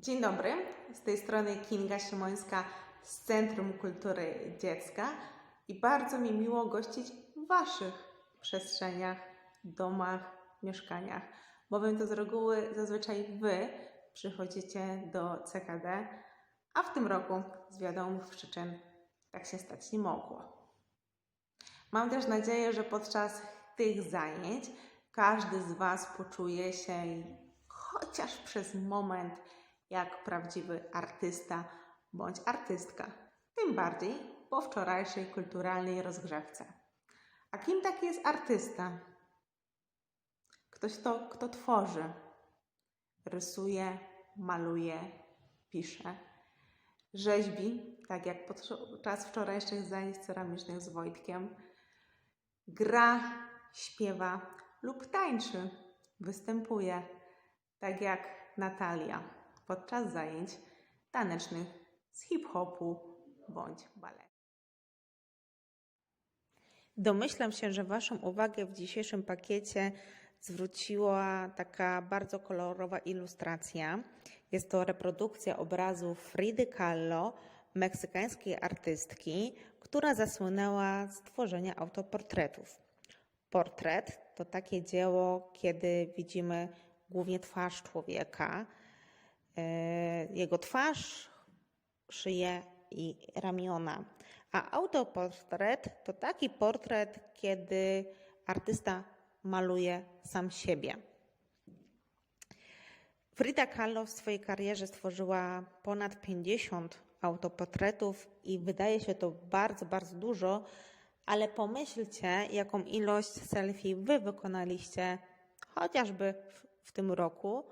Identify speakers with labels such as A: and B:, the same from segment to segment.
A: Dzień dobry, z tej strony Kinga Szymońska z Centrum Kultury Dziecka i bardzo mi miło gościć w Waszych przestrzeniach, domach, mieszkaniach, bowiem to z reguły zazwyczaj Wy przychodzicie do CKD, a w tym roku z wiadomych przyczyn tak się stać nie mogło. Mam też nadzieję, że podczas tych zajęć każdy z Was poczuje się chociaż przez moment jak prawdziwy artysta bądź artystka. Tym bardziej po wczorajszej kulturalnej rozgrzewce. A kim taki jest artysta? Ktoś to, kto tworzy, rysuje, maluje, pisze, rzeźbi, tak jak podczas wczorajszych zajęć ceramicznych z Wojtkiem, gra, śpiewa lub tańczy, występuje, tak jak Natalia podczas zajęć tanecznych z hip-hopu bądź baletu. Domyślam się, że Waszą uwagę w dzisiejszym pakiecie zwróciła taka bardzo kolorowa ilustracja. Jest to reprodukcja obrazu Fridy Kahlo, meksykańskiej artystki, która zasłynęła z tworzenia autoportretów. Portret to takie dzieło, kiedy widzimy głównie twarz człowieka, jego twarz, szyję i ramiona. A autoportret to taki portret, kiedy artysta maluje sam siebie. Frida Kahlo w swojej karierze stworzyła ponad 50 autoportretów i wydaje się to bardzo, bardzo dużo, ale pomyślcie, jaką ilość selfie wy wykonaliście chociażby w, w tym roku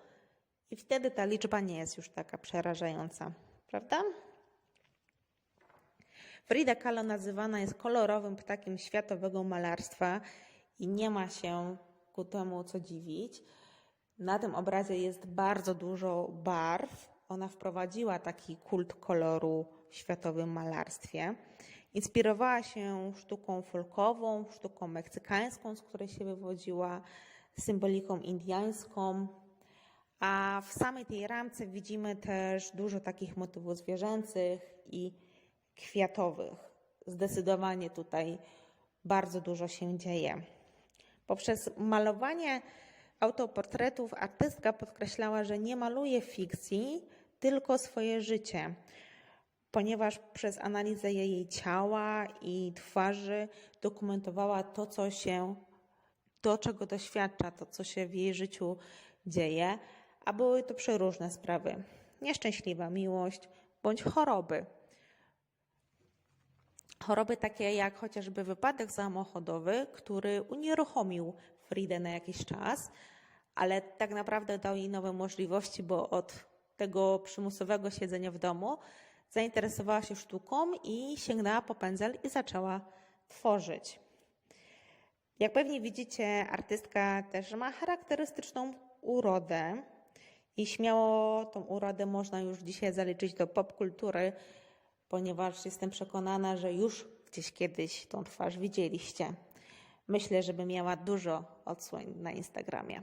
A: i wtedy ta liczba nie jest już taka przerażająca, prawda? Frida Kahlo nazywana jest kolorowym ptakiem światowego malarstwa i nie ma się ku temu co dziwić. Na tym obrazie jest bardzo dużo barw. Ona wprowadziła taki kult koloru w światowym malarstwie. Inspirowała się sztuką folkową, sztuką meksykańską, z której się wywodziła, symboliką indiańską, a w samej tej ramce widzimy też dużo takich motywów zwierzęcych i kwiatowych. Zdecydowanie tutaj bardzo dużo się dzieje. Poprzez malowanie autoportretów artystka podkreślała, że nie maluje fikcji, tylko swoje życie, ponieważ przez analizę jej ciała i twarzy dokumentowała to, co się, to czego doświadcza, to, co się w jej życiu dzieje, a były to przeróżne sprawy. Nieszczęśliwa miłość bądź choroby. Choroby takie jak chociażby wypadek samochodowy, który unieruchomił Fridę na jakiś czas, ale tak naprawdę dał jej nowe możliwości, bo od tego przymusowego siedzenia w domu zainteresowała się sztuką i sięgnęła po pędzel i zaczęła tworzyć. Jak pewnie widzicie, artystka też ma charakterystyczną urodę i śmiało tą urodę można już dzisiaj zaliczyć do popkultury, ponieważ jestem przekonana, że już gdzieś kiedyś tą twarz widzieliście. Myślę, żeby miała dużo odsłon na Instagramie.